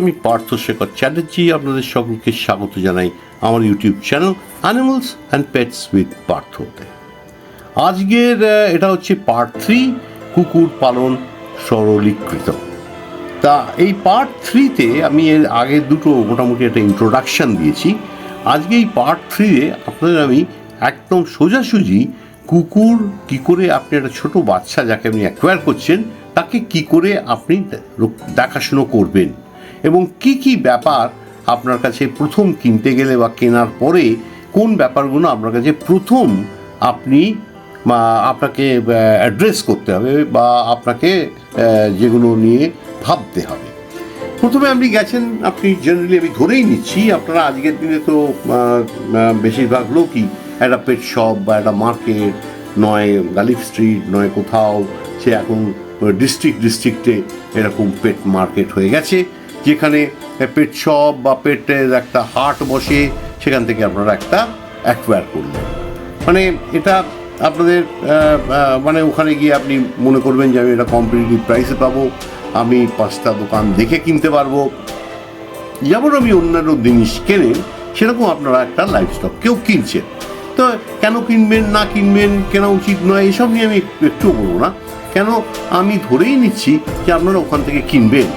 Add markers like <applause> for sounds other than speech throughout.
আমি পার্থ শেখর চ্যাটার্জি আপনাদের সকলকে স্বাগত জানাই আমার YouTube channel animals and pets with পার্থতে। আজকের এটা হচ্ছে পার্ট থ্রি কুকুর পালন সরলীকৃত। তা এই পার্ট থ্রিতে আমি এর আগে দুটো মোটামুটি একটা ইন্ট্রোডাকশন দিয়েছি। আজকে এই পার্ট থ্রিতে আপনাদের আমি একদম সোজাসুজি কুকুর কি করে আপনি একটা ছোট বাচ্চা যাকে আপনি অ্যাকোয়ার করছেন, তাকে কি করে আপনি দেখাশুনো করবেন। এবং কি কি ব্যাপার আপনার কাছে প্রথম কিনতে গেলে বা কেনার পরে কোন ব্যাপারগুলো আপনার কাছে প্রথম আপনি আপনাকে অ্যাড্রেস করতে হবে বা আপনাকে যেগুলো নিয়ে ভাবতে হবে। প্রথমে আপনি গেছেন, আপনি জেনারেলি আমি ধরেই নিচ্ছি, আপনারা আজকের দিনে তো বেশিরভাগ লোকই একটা পেট শপ বা একটা মার্কেট নয় গালিফ স্ট্রিট নয় কোথাও, সে এখন ডিস্ট্রিক্ট ডিস্ট্রিক্টে এরকম পেট মার্কেট হয়ে গেছে। যেখানে পেট শপ বা পেটের একটা হাট বসে সেখান থেকে আপনারা একটা অ্যাকোয়ার করলেন। মানে এটা আপনাদের মানে ওখানে গিয়ে আপনি মনে করবেন যে আমি এটা কম্পিটিটিভ প্রাইসে পাবো, আমি পাঁচটা দোকান দেখে কিনতে পারব। যেমন আমি অন্যান্য জিনিস কেনেন সেরকম আপনারা একটা লাইফ স্টক কেউ কিনছেন। তো কেন কিনবেন, না কিনবেন, কেনা উচিত নয়, এসব নিয়ে আমি একটু বলব না। কেন আমি ধরেই নিচ্ছি যে আপনারা ওখান থেকে কিনবেন।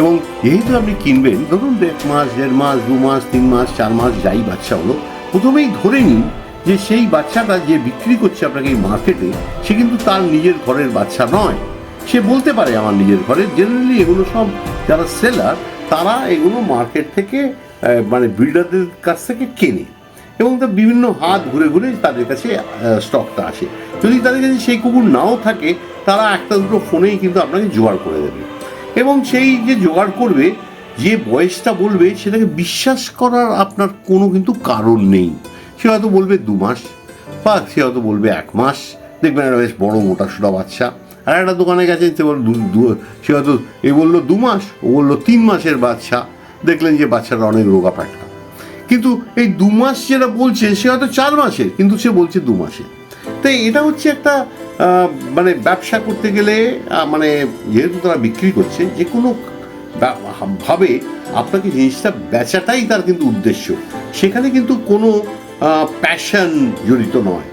এবং যেহেতু আপনি কিনবেন, ধরুন এক মাস, দেড় মাস, দু মাস, তিন মাস, চার মাস, যাই বাচ্চা হলো, প্রথমেই ধরে নিন যে সেই বাচ্চাটা যে বিক্রি করছে আপনাকে এই মার্কেটে, সে কিন্তু তার নিজের ঘরের বাচ্চা নয়। সে বলতে পারে আমার নিজের ঘরে জেনারেলি এগুলো সব যারা সেলার তারা এগুলো মার্কেট থেকে মানে বিল্ডারদের কাছ থেকে কেনে এবং তার বিভিন্ন হাত ঘুরে ঘুরে তাদের কাছে স্টকটা আসে। যদি তাদের কাছে সেই কুকুর নাও থাকে, তারা একটা দুটো ফোনেই কিন্তু আপনাকে জোগাড় করে দেবে। এবং সেই যে জোগাড় করবে, যে বয়সটা বলবে, সেটাকে বিশ্বাস করার আপনার কোনো কিন্তু কারণ নেই। সে হয়তো বলবে দু মাস, বা সে হয়তো বলবে এক মাস। দেখবেন একটা বেশ বড় মোটা সোটা বাচ্চা। আর একটা দোকানে গেছে সে বলল সে হয়তো এ বলল দু মাস, ও বলল তিন মাসের বাচ্চা। দেখলেন যে বাচ্চাটা অনেক রোগা পাটা কিন্তু এই দু মাস যেটা বলছে, সে হয়তো চার মাসের, কিন্তু সে বলছে দু মাসের। তাই এটা হচ্ছে একটা মানে ব্যবসা করতে গেলে মানে যেহেতু তারা বিক্রি করছে, যে কোনো ভাবে আপনাকে জিনিসটা বেচাটাই তার কিন্তু উদ্দেশ্য। সেখানে কিন্তু কোনো প্যাশন জড়িত নয়।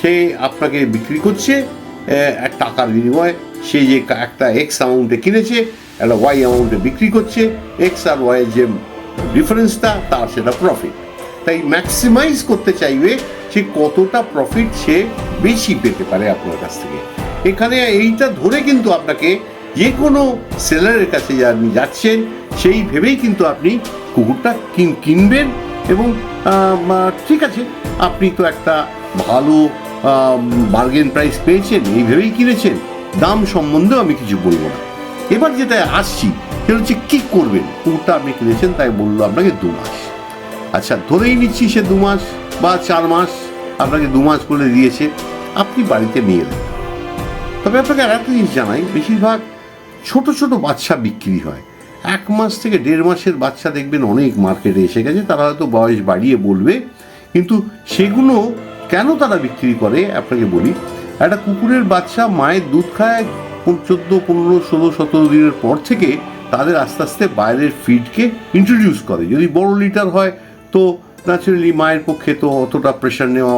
সে আপনাকে বিক্রি করছে এক টাকার বিনিময়ে সে যে একটা এক্স অ্যামাউন্টে কিনেছে, একটা ওয়াই অ্যামাউন্টে বিক্রি করছে এক্স আর ওয়াই যে ডিফারেন্সটা তার সেটা প্রফিট তাই ম্যাক্সিমাইজ করতে চাইবে সে কতটা প্রফিট সে বেশি পেতে পারে আপনার কাছ থেকে। এখানে এইটা ধরে কিন্তু আপনাকে যে কোনো সেলারের কাছে আপনি যাচ্ছেন, সেই ভেবেই কিন্তু আপনি কুকুরটা কিন- কিনবেন এবং ঠিক আছে, আপনি তো একটা ভালো বার্গেন প্রাইস পেয়েছেন, এই ভেবেই কিনেছেন, দাম সম্বন্ধেও আমি কিছু বলব না। এবার যেটা আসছি, সেটা হচ্ছে কী করবেন? কুকুরটা আপনি কিনেছেন, তাই বলল আপনাকে দু মাস। আচ্ছা ধরেই নিচ্ছি সে দু মাস বা চার মাস। আপনাকে দু মাস করে দিয়েছে, আপনি বাড়িতে নিয়ে এলেন তবে আপনাকে আর একটা জিনিস জানাই, বেশিরভাগ ছোট ছোট বাচ্চা বিক্রি হয়। এক মাস থেকে দেড় মাসের বাচ্চা দেখবেন অনেক মার্কেটে এসে গেছে, তারা হয়তো বয়স বাড়িয়ে বলবে, কিন্তু সেগুলো কেন তারা বিক্রি করে, আপনাকে বলি। একটা কুকুরের বাচ্চা মায়ের দুধ খায় চোদ্দ, পনেরো, ষোলো, সতেরো দিনের পর থেকে তাদের আস্তে আস্তে বাইরের ফিডকে ইন্ট্রোডিউস করে। যদি বড় লিটার হয়, তো ন্যাচারালি মায়ের পক্ষে তো অতটা প্রেশার নেওয়া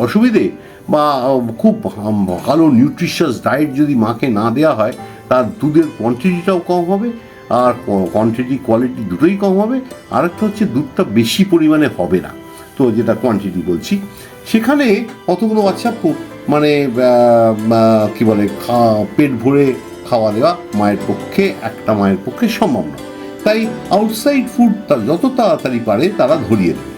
অসুবিধে। বা খুব ভালো নিউট্রিশাস ডায়েট যদি মাকে না দেওয়া হয়, তার দুধের কোয়ান্টিটিটাও কম হবে, আর কোয়ান্টিটি কোয়ালিটি দুটোই কম হবে। আর একটা হচ্ছে, দুধটা বেশি পরিমাণে হবে না। তো যেটা কোয়ান্টিটি বলছি। সেখানে কতগুলো বাচ্চা পো- মানে কি বলে পেট ভরে খাওয়া দেওয়া মায়ের পক্ষে, একটা মায়ের পক্ষে সম্ভব না তাই আউটসাইড ফুড যত তাড়াতাড়ি পারে তারা ধরিয়ে দেবে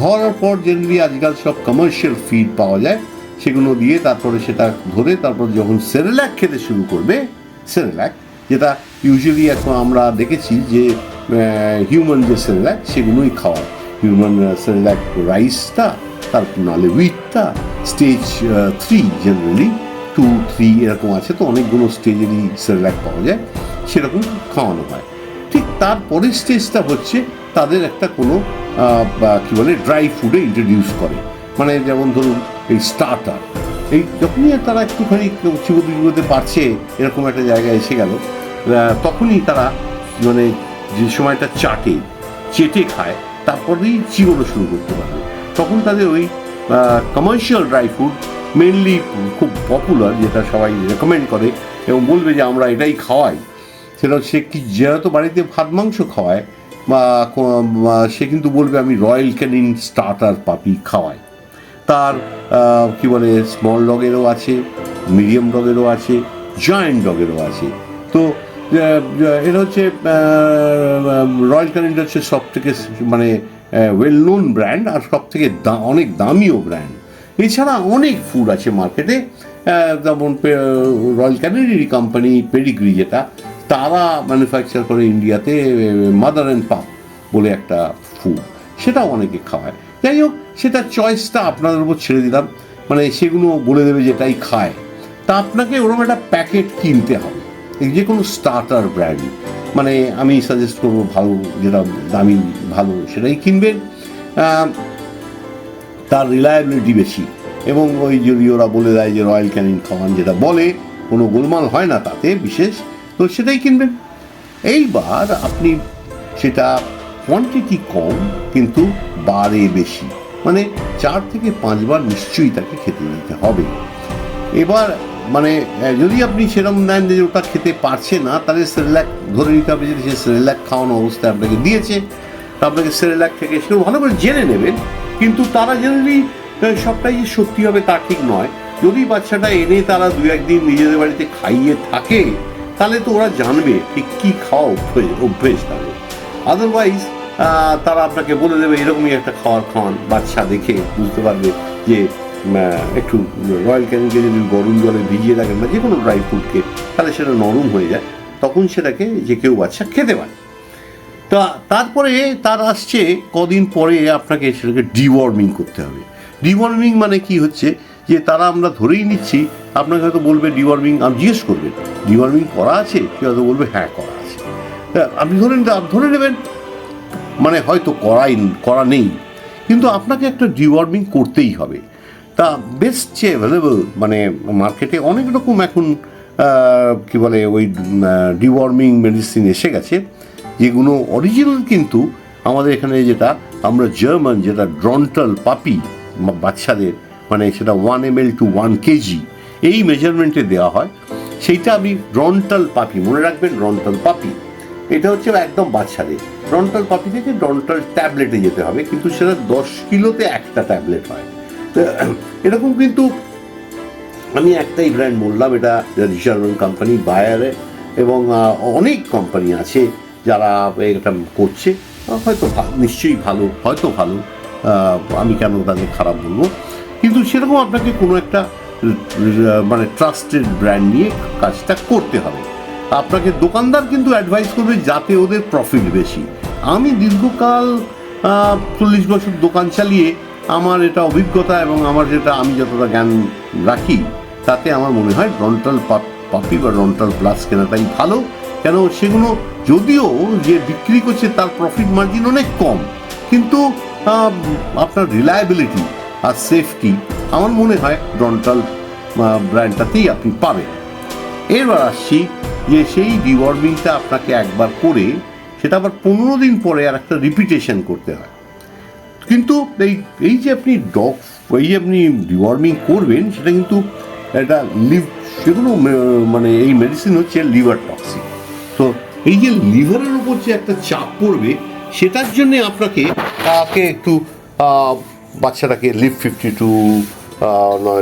ধরার পর জেনারেলি আজকাল সব কমার্শিয়াল ফিড পাওয়া যায়। সেগুলো দিয়ে তারপরে সেটা ধরে তারপর যখন সেরেল্যাক খেতে শুরু করবে সেরেল্যাক যেটা ইউজুয়ালি এখন আমরা দেখেছি যে হিউম্যান যে সেরেল্যাক সেগুলোই খাওয়ায় হিউম্যান সেরেল্যাক রাইসটা তারপর নাহলে উইথটা stage three generally two three এরকম আছে, তো অনেকগুলো স্টেজেরই সেরেল্যাক পাওয়া যায়। সেরকম খাওয়ানো হয়। তারপরের স্টেজটা হচ্ছে তাদের একটা কোনো কী বলে ড্রাই ফুডে ইন্ট্রোডিউস করে। মানে যেমন ধরুন এই স্টার্টার এই যখনই তারা একটুখানি চিবোতে পারছে, এরকম একটা জায়গায় এসে গেল তখনই তারা মানে যে সময়টা চাটে, চেটে খায়, তারপরেই চিবোনো শুরু করতে পারবে। তখন তাদের ওই কমার্শিয়াল ড্রাই ফ্রুট মেনলি খুব পপুলার যেটা সবাই রেকমেন্ড করে এবং বলবে যে আমরা এটাই খাওয়াই। সেটা হচ্ছে কি যেহেতু বাড়িতে ভাত, মাংস খাওয়ায়, বা সে কিন্তু বলবে, আমি রয়্যাল ক্যানিন স্টার্টার পাপি খাওয়াই। তার কি বলে স্মল ডগেরও আছে মিডিয়াম ডগেরও আছে জয়েন্ট ডগেরও আছে। তো এটা হচ্ছে রয়্যাল ক্যানিনটা হচ্ছে সব থেকে মানে ওয়েল নোন ব্র্যান্ড আর সব থেকে অনেক দামিও ব্র্যান্ড এছাড়া অনেক ফুড আছে মার্কেটে যেমন রয়্যাল ক্যানিনারি কোম্পানি পেডিগ্রি যেটা তারা ম্যানুফ্যাকচার করে ইন্ডিয়াতে মাদার অ্যান্ড পাপ বলে একটা ফুড সেটাও অনেকে খাওয়ায় যাই হোক, সেটা চয়েসটা আপনাদের উপর ছেড়ে দিলাম। মানে সেগুলো বলে দেবে যেটাই খায়। তা আপনাকে ওরকম একটা প্যাকেট কিনতে হবে। যে কোনো স্টার্টার ব্র্যান্ড মানে আমি সাজেস্ট করব ভালো, যেটা দামি, ভালো, সেটাই কিনবেন। তার রিলায়েবিলিটি বেশি। এবং ওই যদি ওরা বলে দেয় যে রয়্যাল ক্যানিন খাওয়ান যেটা বলে, কোনো গোলমাল হয় না তাতে বিশেষ। তো সেটাই কিনবেন। এইবার আপনি সেটা কোয়ান্টিটি কম, কিন্তু বারে বেশি। মানে চার থেকে পাঁচবার নিশ্চয়ই তাকে খেতে দিতে হবে। এবার মানে যদি আপনি সেরকম নেন যে ওটা খেতে পারছে না, তাহলে সেরেলাক ধরে নিতে হবে যে সে সেরেলাক খাওয়ানো অবস্থায় আপনাকে দিয়েছে। আপনাকে সেরেলাক থেকে সেগুলো ভালো করে জেনে নেবেন। কিন্তু তারা জেনারেলি সবটাই যে সত্যি হবে তা ঠিক নয়। যদি বাচ্চাটা এনে তারা দু একদিন নিজেদের বাড়িতে খাইয়ে থাকে তাহলে তো ওরা জানবে ঠিক কী খাওয়া অভ্যেস অভ্যেস তাদের আদারওয়াইজ তারা আপনাকে বলে দেবে, এরকমই একটা খাওয়ার খাওয়ান বাচ্চা দেখে বুঝতে পারবে যে একটু রয়্যাল ক্যানিকে যদি গরম জলে ভিজিয়ে রাখেন বা যে কোনো ড্রাই ফ্রুটকে, তাহলে সেটা নরম হয়ে যায়। তখন সেটাকে যে কেউ বাচ্চা খেতে পারে। তা, তারপরে তার আসছে, কদিন পরে আপনাকে সেটাকে ডিওয়ার্মিং করতে হবে। ডিওয়ার্মিং মানে কি হচ্ছে? যে তারা আমরা ধরেই নিচ্ছি, আপনাকে হয়তো বলবে ডিওয়ার্মিং আপনি জিজ্ঞেস করবেন ডিওয়ার্মিং করা আছে? সে হয়তো বলবে হ্যাঁ করা আছে। আপনি ধরে নিতে- ধরে নেবেন মানে হয়তো করাই, করা নেই, কিন্তু আপনাকে একটা ডিওয়ার্মিং করতেই হবে। তা বেস্ট যে অ্যাভেলেবল মানে মার্কেটে অনেক রকম এখন কী বলে, ওই ডিওয়ার্মিং মেডিসিন এসে গেছে, যেগুলো অরিজিনাল কিন্তু আমাদের এখানে যেটা, আমরা জার্মান যেটা ড্রন্টাল পাপি বাচ্চাদের মানে সেটা one M L two one kg এই মেজারমেন্টে দেওয়া হয়। সেইটা আমি ড্রন্টাল পাপি, মনে রাখবেন ড্রন্টাল পাপি। এটা হচ্ছে একদম বাচ্চাদের। ডন্টাল পাপি থেকে ডন্টাল ট্যাবলেটে যেতে হবে, কিন্তু সেটা দশ কিলোতে একটা ট্যাবলেট হয়। <clears throat> এরকম কিন্তু আমি একটাই ব্র্যান্ড বললাম, এটা রিসার্ভন কোম্পানি বায়ারে এবং অনেক কোম্পানি আছে যারা এটা করছে। হয়তো নিশ্চয়ই ভালো, হয়তো ভালো। আমি কেন তাদের খারাপ বলব? কিন্তু সেরকম আপনাকে কোনো একটা মানে ট্রাস্টেড ব্র্যান্ড নিয়ে কাজটা করতে হবে। আপনাকে দোকানদার কিন্তু অ্যাডভাইস করবে যাতে ওদের প্রফিট বেশি। আমি দীর্ঘকাল চল্লিশ বছর দোকান চালিয়ে আমার এটা অভিজ্ঞতা এবং আমার যেটা, আমি যতটা জ্ঞান রাখি, তাতে আমার মনে হয় রন্টাল পাপি বা রন্টাল প্লাস কেনাটাই ভালো। কেন সেগুলো যদিও যে বিক্রি করছে তার প্রফিট মার্জিন অনেক কম। কিন্তু আপনার রিলায়েবিলিটি আর সেফটি আমার মনে হয় রন্টাল ব্র্যান্ডটাতেই আপনি পাবেন। এবার আসছি যে সেই ডিওয়ার্মিংটা আপনাকে একবার করে, সেটা আবার পনেরো দিন পরে আর একটা রিপিটেশন করতে হয়। কিন্তু এই এই যে আপনি ডগ এই যে আপনি ডিওয়ার্মিং করবেন, সেটা কিন্তু একটা লিভ সেগুলো মানে এই মেডিসিন হচ্ছে লিভার টক্সিক তো এই যে লিভারের উপর যে একটা চাপ পড়বে, সেটার জন্য আপনাকে একটু বাচ্চাটাকে লিভ ফিফটি টু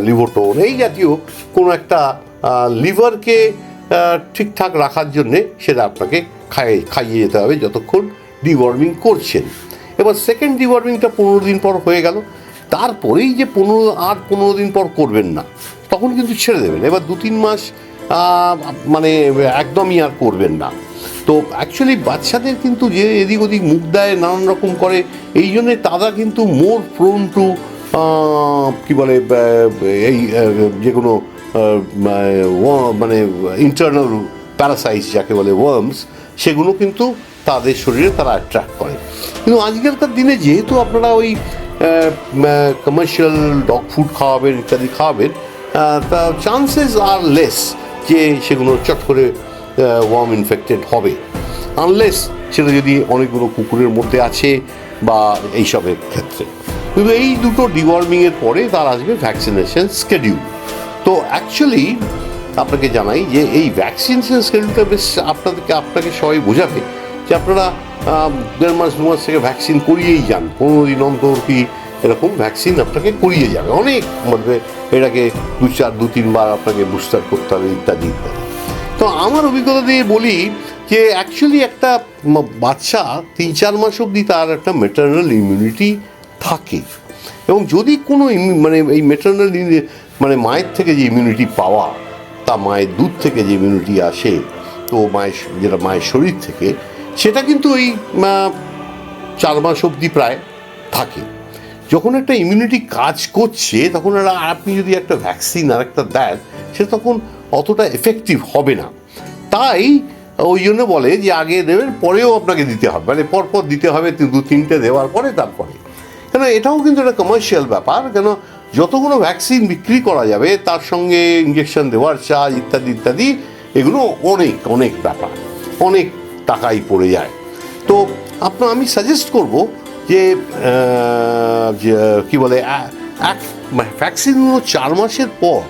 লিভোটোন, এই জাতীয় কোনো একটা লিভারকে ঠিকঠাক রাখার জন্যে সেটা আপনাকে খাইয়ে খাইয়ে যেতে হবে যতক্ষণ ডিওয়ার্মিং করছেন। এবার সেকেন্ড ডিওয়ার্মিংটা পনেরো দিন পর হয়ে গেল। তারপরেই যে পনেরো, আর পনেরো দিন পর করবেন না, তখন কিন্তু ছেড়ে দেবেন। এবার দু তিন মাস মানে একদমই আর করবেন না। তো অ্যাকচুয়ালি বাচ্চাদের কিন্তু যে এদিক ওদিক মুখ দেয়, নানান রকম করে, এই জন্যে তারা কিন্তু মোর প্রোন টু কী বলে এই যে কোনো মানে ইন্টারনাল প্যারাসাইজ যাকে বলে ওয়ার্মস সেগুলো কিন্তু তাদের শরীরে তারা অ্যাট্রাক্ট করে। কিন্তু আজকালকার দিনে যেহেতু আপনারা ওই কমার্শিয়াল ডগ ফুড খাওয়াবেন, ইত্যাদি খাওয়াবেন তা চান্সেস আর লেস যে সেগুলো চট করে ওয়ার্ম ইনফেক্টেড হবে। আনলেস সেটা যদি অনেকগুলো কুকুরের মধ্যে আছে বা এইসবের ক্ষেত্রে। কিন্তু এই দুটো ডিওয়ার্মিংয়ের পরে তার আসবে ভ্যাকসিনেশন স্কেডিউল তো অ্যাকচুয়ালি আপনাকে জানাই যে এই ভ্যাকসিনেশন স্কেডিউলটা বেশ আপনাদেরকে, আপনাকে সবাই বোঝাবে যে আপনারা দেড় মাস, দু মাস থেকে ভ্যাকসিন করিয়েই যান। পনেরো দিন অন্তর কি এরকম ভ্যাকসিন আপনাকে করিয়ে যাবে। অনেক মানে এটাকে দু চার, দু তিনবার আপনাকে বুস্টার করতে হবে, ইত্যাদি ইত্যাদি। তো আমার অভিজ্ঞতা দিয়ে বলি যে অ্যাকচুয়ালি একটা বাচ্চা তিন, চার মাস অবধি তার একটা মেটার্নাল ইমিউনিটি থাকে। এবং যদি কোনো মানে এই মেটার্নাল মানে মায়ের থেকে যে ইমিউনিটি পাওয়া, তা মায়ের দুধ থেকে যে ইমিউনিটি আসে, তো মায়ের যেটা মায়ের শরীর থেকে, সেটা কিন্তু ওই চার মাস অবধি প্রায় থাকে। যখন একটা ইমিউনিটি কাজ করছে, তখন আপনি যদি একটা ভ্যাকসিন আর একটা দেন সেটা তখন অতটা এফেক্টিভ হবে না। তাই ওই জন্য বলে যে আগে দেবেন, পরেও আপনাকে দিতে হবে। মানে পরপর দিতে হবে দু তিনটে দেওয়ার পরে তারপরে। কেন, এটাও কিন্তু একটা কমার্শিয়াল ব্যাপার। কেন, যতগুলো ভ্যাকসিন বিক্রি করা যাবে, তার সঙ্গে ইঞ্জেকশন দেওয়ার চার্জ ইত্যাদি ইত্যাদি, এগুলো অনেক অনেক ব্যাপার। অনেক টাকাই পড়ে যায়। তো আপনার, আমি সাজেস্ট করব যে কি বলে এক ভ্যাকসিনগুলো চার মাসের পর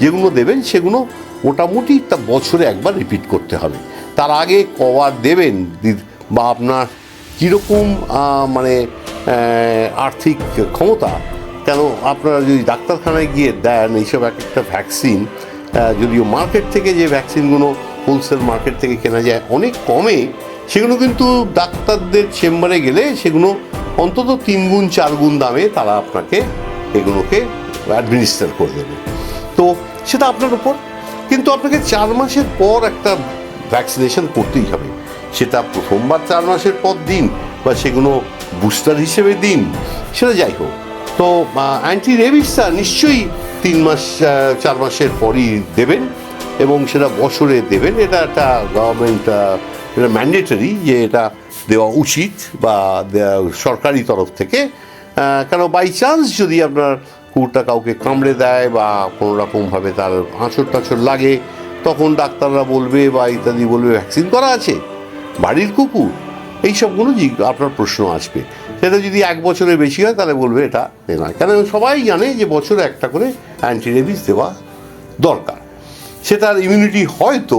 যেগুলো দেবেন, সেগুলো মোটামুটি তা বছরে একবার রিপিট করতে হবে। তার আগে কবার দেবেন? বা আপনার কীরকম মানে আর্থিক ক্ষমতা? কেন আপনারা যদি ডাক্তারখানায় গিয়ে দেন, এইসব এক একটা ভ্যাকসিন যদিও মার্কেট থেকে যে ভ্যাকসিনগুলো হোলসেল মার্কেট থেকে কেনা যায় অনেক কমে, সেগুলো কিন্তু ডাক্তারদের চেম্বারে গেলে সেগুলো অন্তত তিন গুণ চার গুণ দামে তারা আপনাকে এগুলোকে অ্যাডমিনিস্টার করে দেবে। তো সেটা আপনার উপর। কিন্তু আপনাকে চার মাসের পর একটা ভ্যাকসিনেশন করতেই হবে। সেটা প্রথমবার চার মাসের পর দিন বা সেগুলো বুস্টার হিসেবে দিন, সেটা যাই হোক। তো অ্যান্টি রেবিসটা নিশ্চয়ই তিন মাস চার মাসের পরই দেবেন এবং সেটা বছরে দেবেন। এটা একটা গভর্নমেন্ট এটা ম্যান্ডেটরি যে এটা দেওয়া উচিত বা সরকারি তরফ থেকে। কেন বাই চান্স যদি আপনার কুকুরটা কাউকে কামড়ে দেয় বা কোনো রকমভাবে তার আঁচড় টাঁচড় লাগে, তখন ডাক্তাররা বলবে বা ইত্যাদি বলবে ভ্যাকসিন করা আছে, বাড়ির কুকুর? এই সবগুলো আপনার প্রশ্ন আসবে। সেটা যদি এক বছরের বেশি হয়, তাহলে বলবে এটা নয়। কেন সবাই জানে যে বছরে একটা করে অ্যান্টিরেবিস দেওয়া দরকার। সেটার ইমিউনিটি হয়তো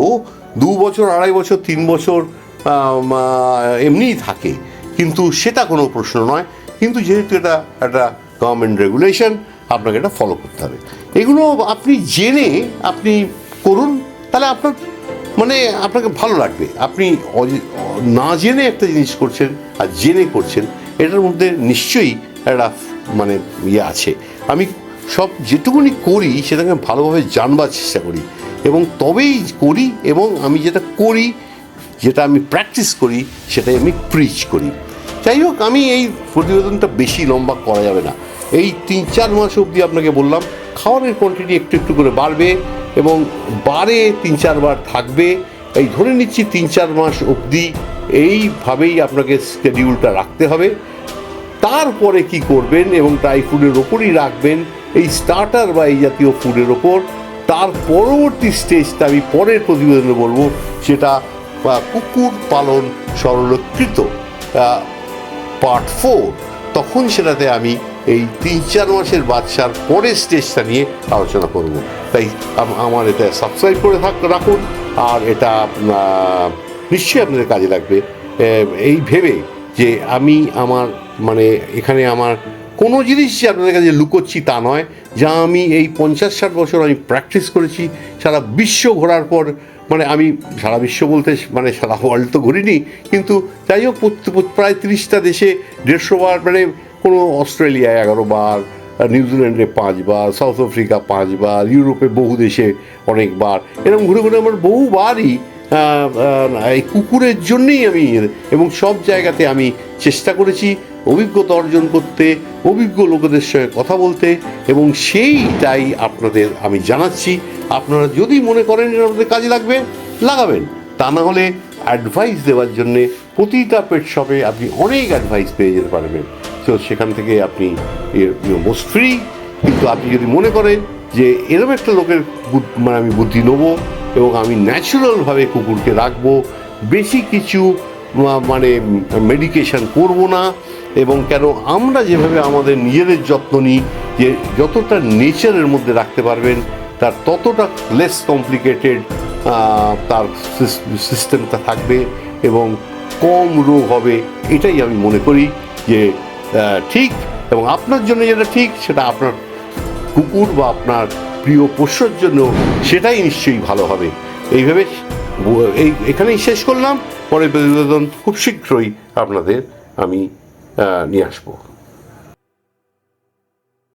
দু বছর, আড়াই বছর, তিন বছর এমনিই থাকে। কিন্তু সেটা কোনো প্রশ্ন নয়। কিন্তু যেহেতু এটা একটা গভর্নমেন্ট রেগুলেশন আপনাকে এটা ফলো করতে হবে। এগুলো আপনি জেনে আপনি করুন, তাহলে আপনার মানে আপনাকে ভালো লাগবে। আপনি না জেনে একটা জিনিস করছেন আর জেনে করছেন, এটার মধ্যে নিশ্চয়ই একটা মানে ইয়ে আছে। আমি সব যেটুকুনি করি সেটাকে ভালোভাবে জানবার চেষ্টা করি এবং তবেই করি এবং আমি যেটা করি, যেটা আমি প্র্যাকটিস করি, সেটাই আমি প্রিচ করি। যাই হোক, আমি এই প্রতিবেদনটা বেশি লম্বা করা যাবে না। এই তিন চার মাস অবধি আপনাকে বললাম খাওয়ারের কোয়ান্টিটি একটু একটু করে বাড়বে এবং বারে তিন চারবার থাকবে। এই ধরে নিচ্ছি তিন চার মাস অবধি এইভাবেই আপনাকে স্কেডিউলটা রাখতে হবে। তারপরে কি করবেন এবং ড্রাই ফুডের ওপরই রাখবেন, এই স্টার্টার বা এই জাতীয় ফুডের ওপর। তার পরবর্তী স্টেজটা আমি পরের প্রতিবেদনে বলব, সেটা কুকুর পালন সরলকৃত পার্ট ফোর তখন সেটাতে আমি এই তিন, চার মাসের বাচ্চার পরের স্টেজটা নিয়ে আলোচনা করব। তাই আমার এটা সাবস্ক্রাইব করে থাক রাখুন, আর এটা নিশ্চয়ই আপনাদের কাজে লাগবে। এই ভেবে যে আমি আমার মানে এখানে আমার কোনো জিনিস যে আপনাদের কাছে লুকোচ্ছি তা নয়, যা আমি এই পঞ্চাশ ষাট বছর আমি প্র্যাকটিস করেছি, সারা বিশ্ব ঘোরার পর মানে আমি সারা বিশ্ব বলতে মানে সারা ওয়ার্ল্ড তো ঘুরিনি, কিন্তু যাই হোক প্রায় তিরিশটা দেশে দেড়শো বার মানে কোনো অস্ট্রেলিয়ায় এগারো বার নিউজিল্যান্ডে পাঁচবার, সাউথ আফ্রিকা পাঁচবার, ইউরোপে বহু দেশে অনেকবার। এরকম ঘুরে ঘুরে আমার বহুবারই এই কুকুরের জন্যেই আমি এবং সব জায়গাতে আমি চেষ্টা করেছি অভিজ্ঞতা অর্জন করতে, অভিজ্ঞ লোকেদের সঙ্গে কথা বলতে, এবং সেইটাই আপনাদের আমি জানাচ্ছি। আপনারা যদি মনে করেন যে আপনাদের কাজে লাগবে, লাগাবেন। তা না হলে অ্যাডভাইস দেওয়ার জন্যে প্রতিটা পেট শপে আপনি অনেক অ্যাডভাইস পেয়ে যেতে পারবেন। তো সেখান থেকে আপনি মোস্ট ফ্রি কিন্তু আপনি যদি মনে করেন যে এরকম একটা লোকের মানে আমি বুদ্ধি নেব এবং আমি ন্যাচারালভাবে কুকুরকে রাখব, বেশি কিছু মানে মেডিকেশন করব না, এবং কেন আমরা যেভাবে আমাদের নিজেদের যত্ন নিই, যে যতটা নেচারের মধ্যে রাখতে পারবেন, তার ততটা লেস কমপ্লিকেটেড তার সিস্টেমটা থাকবে এবং কম রোগ হবে, এটাই আমি মনে করি যে ঠিক এবং আপনার জন্য যেটা ঠিক সেটা আপনার কুকুর বা আপনার প্রিয় পোষ্যর জন্য সেটাই নিশ্চয়ই ভালো হবে। এইভাবে এই এখানেই শেষ করলাম। পরে প্রতিবেদন খুব শীঘ্রই আপনাদের আমি নিয়ে আসব।